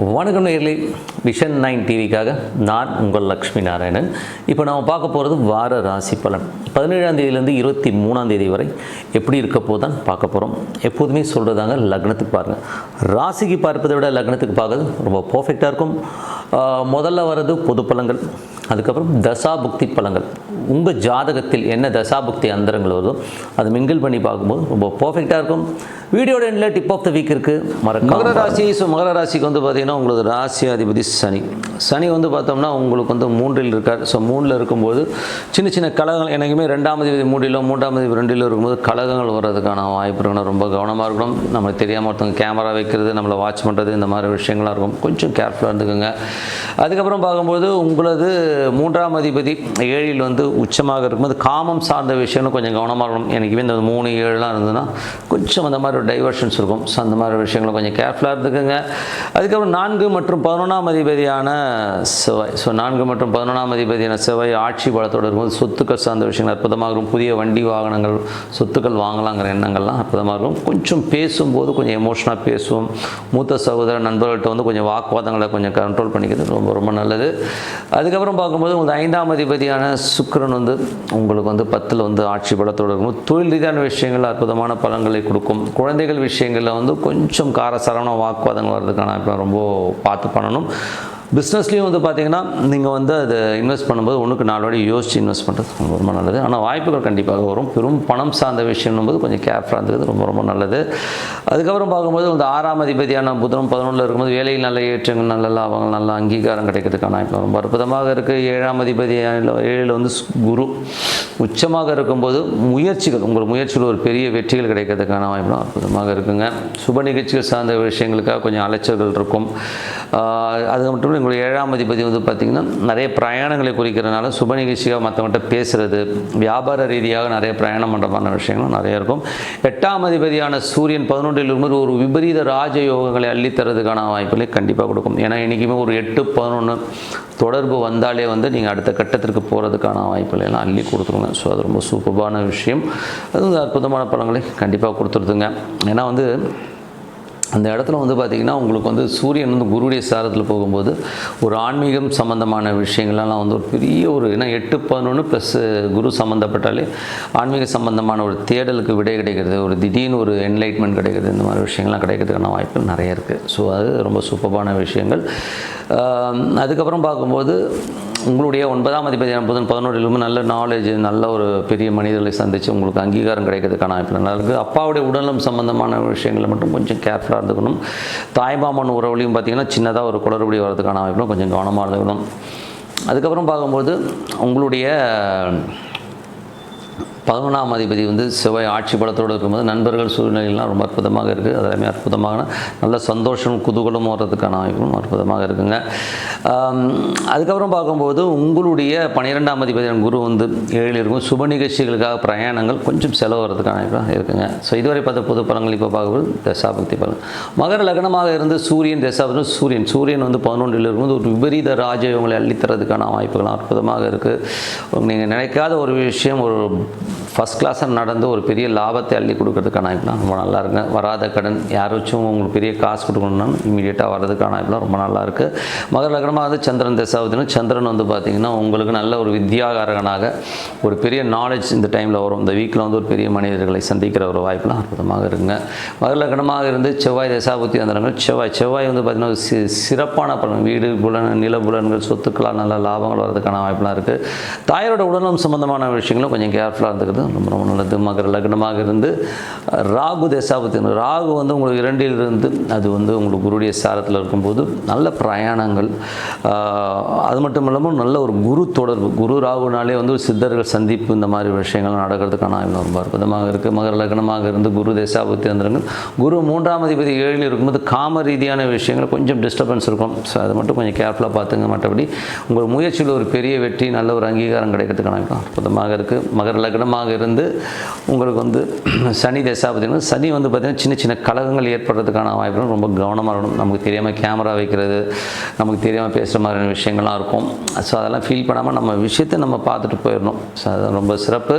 வணக்கம் nearly vision nine டிவிக்காக நான் உங்கள் லக்ஷ்மி நாராயணன். இப்போ நம்ம பார்க்க போகிறது வார ராசி பலன். பதினேழாம் தேதியிலேருந்து இருபத்தி மூணாம் தேதி வரை எப்படி இருக்க போதான் பார்க்க போகிறோம் எப்போதுமே சொல்கிறதாங்க லக்னத்துக்கு பாருங்கள் ராசிக்கு பார்ப்பதை விட லக்னத்துக்கு பார்க்கறது ரொம்ப பர்ஃபெக்டாக இருக்கும். முதல்ல வர்றது பொது பலன்கள். அதுக்கப்புறம் தசாபுக்தி பலன்கள் உங்கள் ஜாதகத்தில் என்ன தசாபுக்தி அந்தரங்கள் வருதோ அதை மிங்கிள் பண்ணி பார்க்கும்போது ரொம்ப பர்ஃபெக்டாக இருக்கும். வீடியோட எண்டில் டிப் ஆஃப் த வீக் இருக்குது மறக்க மகர ராசி ஸோ மகர ராசிக்கு வந்து பார்த்தீங்கன்னா உங்களுக்கு ராசி அதிபதி சனி. சனி வந்து பார்த்தோம்னா உங்களுக்கு வந்து மூன்றில் இருக்கார். ஸோ மூணில் இருக்கும்போது சின்ன சின்ன கலகங்கள் எனக்குமே ரெண்டாம் அதிபதி மூன்றிலோ மூன்றாம் அதிபதி ரெண்டிலோ இருக்கும்போது கலகங்கள் வர்றதுக்கான வாய்ப்பு இருக்கணும் ரொம்ப கவனமாக இருக்கணும். நம்மளுக்கு தெரியாமல் ஒருத்தவங்க கேமரா வைக்கிறது நம்மளை வாட்ச் பண்ணுறது இந்த மாதிரி விஷயங்கள்லாம் இருக்கும். கொஞ்சம் கேர்ஃபுல்லாக இருந்துக்கோங்க. அதுக்கப்புறம் பார்க்கும்போது உங்களது மூன்றாம் அதிபதி ஏழில் வந்து உச்சமாக இருக்கும்போது காமம் சார்ந்த விஷயம்னு கொஞ்சம் கவனமாக இருக்கணும். எனக்கு இந்த மூணு ஏழுலாம் இருந்ததுன்னா கொஞ்சம் அந்த மாதிரி ஒரு டைவர்ஷன்ஸ் இருக்கும். ஸோ அந்த மாதிரி விஷயங்களை கொஞ்சம் கேர்ஃபுல்லாக இருந்துக்குங்க. அதுக்கப்புறம் நான்கு மற்றும் பதினொன்றாம் அதிபதியான செவ்வாய். ஸோ நான்கு மற்றும் பதினொன்றாம் அதிபதியான செவ்வாய் ஆட்சி பலத்தோடு இருக்கும்போது சொத்துக்கள் சார்ந்த விஷயங்கள் அற்புதமாக இருக்கும். புதிய வண்டி வாகனங்கள் சொத்துக்கள் வாங்கலாங்கிற எண்ணங்கள்லாம் அற்புதமாக இருக்கும். கொஞ்சம் பேசும்போது கொஞ்சம் எமோஷனாக பேசுவோம். மூத்த சகோதர நண்பர்கள்ட்ட வந்து கொஞ்சம் வாக்குவாதங்களை கொஞ்சம் கண்ட்ரோல் பண்ணிக்கிறது ரொம்ப ரொம்ப நல்லது. அதுக்கப்புறம் பார்க்கும்போது உங்களுக்கு ஐந்தாம் அதிபதியான சுக்கரன் வந்து உங்களுக்கு வந்து பத்தில் வந்து ஆட்சி பலத்தோடு இருக்கும்போது தொழில் ரீதியான விஷயங்கள் அற்புதமான பலன்களை கொடுக்கும். குழந்தைகள் விஷயங்களில் வந்து கொஞ்சம் காரசாரமான வாக்குவாதங்கள் வர்றதுக்கான ரொம்ப பார்த்து பண்ணணும். பிஸ்னஸ்லேயும் வந்து பார்த்தீங்கன்னா நீங்கள் வந்து அதை இன்வெஸ்ட் பண்ணும்போது ஒன்றுக்கு நாலு வாடி யோசிச்சு இன்வெஸ்ட் பண்ணுறது ரொம்ப ரொம்ப நல்லது. ஆனால் வாய்ப்புகள் கண்டிப்பாக வரும். பெரும் பணம் சார்ந்த விஷயம் போது கொஞ்சம் கேர்ஃபுல்லாக இருந்தது ரொம்ப ரொம்ப நல்லது. அதுக்கப்புறம் பார்க்கும்போது வந்து ஆறாம் அதிபதியான புதனம் பதினொன்றில் இருக்கும்போது வேலையில் நல்ல ஏற்றங்கள் நல்ல லாபங்கள் நல்ல அங்கீகாரம் கிடைக்கிறதுக்கான வாய்ப்பு ரொம்ப அற்புதமாக இருக்குது ஏழாம் அதிபதியான ஏழில் வந்து குரு உச்சமாக இருக்கும்போது முயற்சிகள் உங்கள் முயற்சிகள் ஒரு பெரிய வெற்றிகள் கிடைக்கிறதுக்கான வாய்ப்பு அற்புதமாக இருக்குங்க. சுப நிகழ்ச்சிகள் சார்ந்த விஷயங்களுக்காக கொஞ்சம் அலைச்சல்கள் இருக்கும். அது மட்டும் இல்லை உங்களுடைய ஏழாம் அதிபதி வந்து பார்த்திங்கன்னா நிறைய பிரயாணங்களை குறிக்கிறனால சுப நிகழ்ச்சியாக மற்றவங்கள்ட்ட பேசுகிறது வியாபார ரீதியாக நிறைய பிரயாணம் பண்ணுறமான விஷயங்களும் நிறைய இருக்கும். எட்டாம் அதிபதியான சூரியன் பதினொன்றில் இருக்கும்போது ஒரு விபரீத ராஜயோகங்களை அள்ளித்தரதுக்கான வாய்ப்புகளை கண்டிப்பாக கொடுக்கும். ஏன்னா என்றைக்குமே ஒரு எட்டு பதினொன்று தொடர்பு வந்தாலே வந்து நீங்கள் அடுத்த கட்டத்திற்கு போகிறதுக்கான வாய்ப்புகளை எல்லாம் அள்ளி கொடுத்துருங்க. ஸோ அது ரொம்ப சூப்பரான விஷயம். அது வந்து அற்புதமான பழங்களை கண்டிப்பாக கொடுத்துருதுங்க. ஏன்னா வந்து அந்த இடத்துல வந்து பார்த்திங்கன்னா உங்களுக்கு வந்து சூரியன் வந்து குருடைய சாரத்தில் போகும்போது ஒரு ஆன்மீகம் சம்மந்தமான விஷயங்கள்லாம் வந்து ஒரு பெரிய ஒரு ஏன்னா எட்டு பதினொன்று ப்ளஸ் குரு சம்மந்தப்பட்டாலே ஆன்மீக சம்மந்தமான ஒரு தேடலுக்கு விடை கிடைக்கிறது. ஒரு திடீர்னு ஒரு என்லைட்மெண்ட் கிடைக்கிறது. இந்த மாதிரி விஷயங்கள்லாம் கிடைக்கிறதுக்கான வாய்ப்புகள் நிறைய இருக்குது ஸோ அது ரொம்ப சூப்பரான விஷயங்கள். அதுக்கப்புறம் பார்க்கும்போது உங்களுடைய ஒன்பதாம் அதிபதியான புதன் பதினோரிலும் நல்ல நாலேஜ் நல்ல ஒரு பெரிய மனிதர்களை சந்தித்து உங்களுக்கு அங்கீகாரம் கிடைக்கிறதுக்கான வாய்ப்பு நல்லா இருக்குது அப்பாவுடைய உடலும் சம்பந்தமான விஷயங்களை மட்டும் கொஞ்சம் கேர்ஃபுல்லாக இருந்துக்கணும். தாய்மாமன் உறவுலையும் பார்த்திங்கன்னா சின்னதாக ஒரு குளறுபடி வர்றதுக்கான வாய்ப்பும் கொஞ்சம் கவனமாக இருந்துக்கணும். அதுக்கப்புறம் பார்க்கும்போது உங்களுடைய பதினொன்றாம் அதிபதி வந்து செவ்வாய் ஆட்சி பலத்தோடு இருக்கும்போது நண்பர்கள் சூழ்நிலைகள்லாம் ரொம்ப அற்புதமாக இருக்குது அது எல்லாமே அற்புதமான நல்ல சந்தோஷம் குதூகலம் வர்றதுக்கான வாய்ப்பும் அற்புதமாக இருக்குங்க. அதுக்கப்புறம் பார்க்கும்போது உங்களுடைய பன்னிரெண்டாம் அதிபதியான குரு வந்து ஏழில் இருக்கும். சுப நிகழ்ச்சிகளுக்காக பிரயாணங்கள் கொஞ்சம் செலவு வரதுக்கான இருக்குங்க. ஸோ இதுவரை பார்த்த பொது பலன்கள் இப்போ பார்க்கும்போது தசாபக்தி பலன். மகர லக்னமாக இருந்து சூரியன் தசாபக்தி சூரியன். சூரியன் வந்து பதினொன்றில் இருக்கும்போது ஒரு விபரீத ராஜயோகங்களை அள்ளித்தரதுக்கான வாய்ப்புகள் அற்புதமாக இருக்குது நீங்கள் நினைக்காத ஒரு விஷயம் ஒரு ஃபஸ்ட் கிளாஸாக நடந்து ஒரு பெரிய லாபத்தை அள்ளி கொடுக்கறதுக்கான வாய்ப்புலாம் ரொம்ப நல்லா இருக்குங்க வராத கடன் யாராச்சும் உங்களுக்கு பெரிய காசு கொடுக்கணும்னா இமீடியட்டாக வர்றதுக்கான வாய்ப்புலாம் ரொம்ப நல்லா இருக்குது மகர லக்னமாக வந்து சந்திரன் தசாவதினும் சந்திரன் வந்து பார்த்திங்கன்னா உங்களுக்கு நல்ல ஒரு வித்யாகாரகனாக ஒரு பெரிய நாலேஜ் இந்த டைமில் வரும். இந்த வீக்கில் வந்து ஒரு பெரிய மனிதர்களை சந்திக்கிற ஒரு வாய்ப்புலாம் அற்புதமாக இருக்குங்க. மகர லக்னமாக இருந்து செவ்வாய் தசாபுத்தி வந்தாங்க செவ்வாய் செவ்வாய் வந்து பார்த்திங்கன்னா ஒரு சிறப்பான பலன். வீடு புலன் நில புலன்கள் சொத்துக்களாக நல்ல லாபங்கள் வர்றதுக்கான வாய்ப்புலாம் இருக்குது தாயரோட உடல்நலம் சம்பந்தமான விஷயங்களும் கொஞ்சம் கேர்ஃபுல்லாக இருந்துக்கிறது ரொம்ப ரொம்ப நல்லது. மகர லக்னமாக இருந்து ராகு தசாபத்தின் ராகு வந்து உங்களுக்கு இரண்டில் இருந்து அது வந்து உங்களுக்கு குருடைய சாரத்தில் இருக்கும்போது நல்ல பிரயாணங்கள். அது மட்டும் இல்லாமல் நல்ல ஒரு குரு தொடர்பு. குரு ராகுனாலே வந்து ஒரு சித்தர்கள் சந்திப்பு இந்த மாதிரி விஷயங்கள் நடக்கிறதுக்கான வாய்ப்பு ரொம்ப அற்புதமாக இருக்குது மகர லக்னமாக இருந்து குரு தசாபத்தி வந்துருங்கள் குரு மூன்றாம் அதிபதி ஏழில் இருக்கும்போது காம ரீதியான விஷயங்கள் கொஞ்சம் டிஸ்டர்பன்ஸ் இருக்கும். ஸோ அது மட்டும் கொஞ்சம் கேர்ஃபுல்லாக பார்த்துங்க மற்றபடி. உங்கள் முயற்சியில் ஒரு பெரிய வெற்றி நல்ல ஒரு அங்கீகாரம் கிடைக்கிறதுக்கான அற்புதமாக இருக்குது மகர லக்னமாக இருந்து உங்களுக்கு வந்து சனி தசாபதினா சனி வந்து பார்த்திங்கன்னா சின்ன சின்ன கழகங்கள் ஏற்படுறதுக்கான வாய்ப்புகள் ரொம்ப கவனமாக இருக்கணும். நமக்கு தெரியாமல் கேமரா வைக்கிறது நமக்கு தெரியாமல் பேசுகிற மாதிரியான விஷயங்கள்லாம் இருக்கும். ஸோ அதெல்லாம் ஃபீல் பண்ணாமல் நம்ம விஷயத்தை நம்ம பார்த்துட்டு போயிடணும். ஸோ அது ரொம்ப சிறப்பு.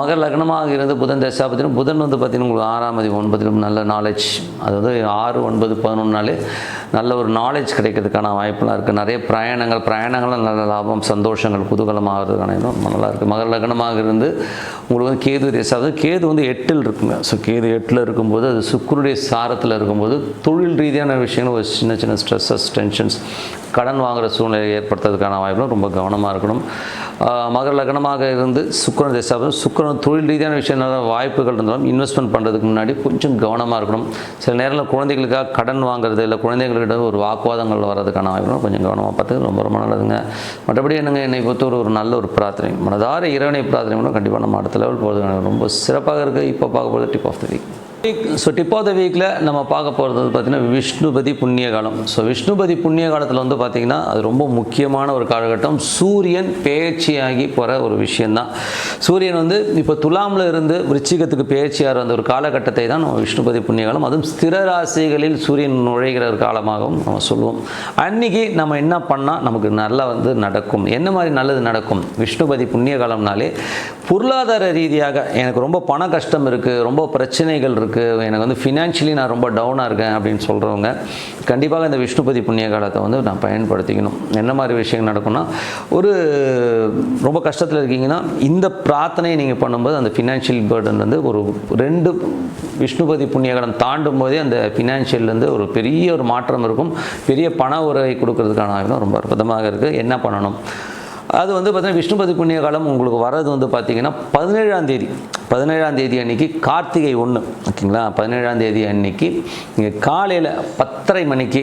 மகர் லக்னமாக இருந்து புதன் தசாபதினா புதன் வந்து பார்த்திங்கன்னா உங்களுக்கு ஆறாம் மதி ஒன்பதிலும் நல்ல நாலேஜ் அதாவது ஆறு ஒன்பது பதினொன்றுனாலே நல்ல ஒரு நாலேஜ் கிடைக்கிறதுக்கான வாய்ப்புலாம் இருக்குது நிறைய பிரயாணங்கள் பிரயாணங்களும் நல்ல லாபம் சந்தோஷங்கள் குதூகலமாகிறதுக்கான இதுவும் நல்லா இருக்குது மகர லக்னமாக இருந்து உங்களுக்கு வந்து கேது தேசாவது கேது வந்து எட்டில் இருக்குங்க. ஸோ கேது எட்டில் இருக்கும்போது அது சுக்கருடைய சாரத்தில் இருக்கும்போது தொழில் ரீதியான விஷயங்கள் ஒரு சின்ன சின்ன ஸ்ட்ரெஸ்ஸஸ் டென்ஷன்ஸ் கடன் வாங்குகிற சூழ்நிலை ஏற்படுத்துறதுக்கான வாய்ப்புலாம் ரொம்ப கவனமாக இருக்கணும். மகர லக்னமாக இருந்து சுக்கரன் தேசாவது சுக்கரன் தொழில் ரீதியான விஷயங்கள் வாய்ப்புகள் இருந்தாலும் இன்வெஸ்ட்மெண்ட் பண்ணுறதுக்கு முன்னாடி கொஞ்சம் கவனமாக இருக்கணும். சில நேரத்தில் குழந்தைகளுக்காக கடன் வாங்குறது இல்லை குழந்தைங்கள்கிட்ட ஒரு வாக்குவாதங்கள் வர்றதுக்கான வாய்ப்புகள் கொஞ்சம் கவனமாக பார்த்து ரொம்ப ரொம்ப நல்லதுங்க. மற்றபடி என்னங்க என்னை பொறுத்த ஒரு நல்ல ஒரு பிரார்த்தனை. மனதார இறைவனை பிரார்த்தனை கூட கண்டிப்பாக நம்ம அடுத்த லெவல் போகிறது ரொம்ப சிறப்பாக இருக்குது இப்போ பார்க்க போகிறது tip of the week so tip of the வீக்கில் நம்ம பார்க்க போகிறது வந்து பார்த்திங்கன்னா விஷ்ணுபதி புண்ணிய காலம். ஸோ விஷ்ணுபதி புண்ணிய காலத்தில் வந்து பார்த்திங்கன்னா அது ரொம்ப முக்கியமான ஒரு காலகட்டம். சூரியன் பேச்சியாகி போகிற ஒரு விஷயந்தான் சூரியன் வந்து இப்போ துலாமில் இருந்து விருச்சிகத்துக்கு பேச்சியாகிற அந்த ஒரு காலகட்டத்தை தான் நம்ம விஷ்ணுபதி புண்ணிய காலம். அதுவும் ஸ்திர ராசிகளில் சூரியன் நுழைகிற ஒரு காலமாகவும் நம்ம சொல்லுவோம். அன்னைக்கு நம்ம என்ன பண்ணால் நமக்கு நல்லா வந்து நடக்கும். என்ன மாதிரி நல்லது நடக்கும்? விஷ்ணுபதி புண்ணிய காலம்னாலே பொருளாதார ரீதியாக எனக்கு ரொம்ப பண கஷ்டம் இருக்குது ரொம்ப பிரச்சனைகள் இருக்குது எனக்கு வந்து ஃபினான்ஷியலி நான் ரொம்ப டவுனாக இருக்கேன் அப்படின்னு சொல்கிறவங்க கண்டிப்பாக இந்த விஷ்ணுபதி புண்ணிய காலத்தை வந்து நான் பயன்படுத்திக்கணும். என்ன மாதிரி விஷயங்கள் நடக்கும்னா ஒரு ரொம்ப கஷ்டத்தில் இருக்கீங்கன்னா இந்த பிரார்த்தனையை நீங்கள் பண்ணும்போது அந்த ஃபினான்ஷியல் பேர்டன் வந்து ஒரு ரெண்டு விஷ்ணுபதி புண்ணிய காலம் தாண்டும் போதே அந்த ஃபினான்ஷியல்லேருந்து ஒரு பெரிய ஒரு மாற்றம் இருக்கும். பெரிய பண உறவை கொடுக்கறதுக்கான ரொம்ப அற்புதமாக இருக்குது என்ன பண்ணணும்? அது வந்து பார்த்தீங்கன்னா விஷ்ணுபதி புண்ணிய காலம் உங்களுக்கு வர்றது வந்து பார்த்தீங்கன்னா பதினேழாம் தேதி. பதினேழாம் தேதி அன்னைக்கு கார்த்திகை ஒன்று ஓகேங்களா? பதினேழாம் தேதி அன்னைக்கு நீங்கள் காலையில் பத்தரை மணிக்கு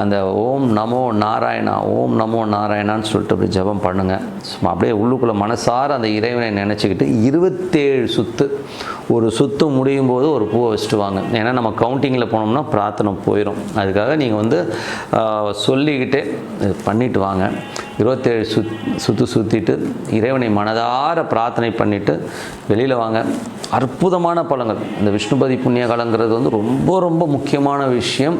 அந்த ஓம் நமோ நாராயணா ஓம் நமோ நாராயணான்னு சொல்லிட்டு அப்படி ஜெபம் பண்ணுங்கள் சும்மா அப்படியே உள்ளுக்குள்ளே மனசார அந்த இறைவனை நினச்சிக்கிட்டு இருபத்தேழு சுத்து ஒரு சுத்து முடியும் போது ஒரு பூவை வச்சுட்டு வாங்க. ஏன்னா நம்ம கவுண்டிங்கில் போனோம்னா பிரார்த்தனை போயிடும் அதுக்காக நீங்கள் வந்து சொல்லிக்கிட்டே பண்ணிட்டு வாங்க. இருபத்தேழு சுத் சுற்று சுற்றிட்டு இறைவனை மனதார பிரார்த்தனை பண்ணிவிட்டு வெளியில் வாங்க. அற்புதமான பழங்கள் இந்த விஷ்ணுபதி புண்ணிய காலங்கிறது வந்து ரொம்ப ரொம்ப முக்கியமான விஷயம்.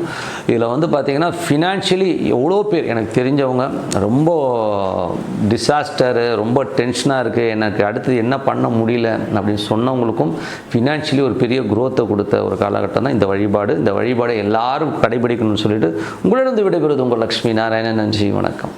இதில் வந்து பார்த்திங்கன்னா ஃபினான்ஷியலி எவ்வளோ பேர் எனக்கு தெரிஞ்சவங்க ரொம்ப டிசாஸ்டரு ரொம்ப டென்ஷனாக இருக்குது எனக்கு அடுத்தது என்ன பண்ண முடியல அப்படின்னு சொன்னவங்களுக்கும் ஃபினான்ஷியலி ஒரு பெரிய குரோத்தை கொடுத்த ஒரு காலகட்டம் தான் இந்த வழிபாடு. இந்த வழிபாடை எல்லாரும் கடைபிடிக்கணும்னு சொல்லிட்டு உங்களிடம் விடைபெறுவது உங்கள் லக்ஷ்மி நாராயணன். நன்றி வணக்கம்.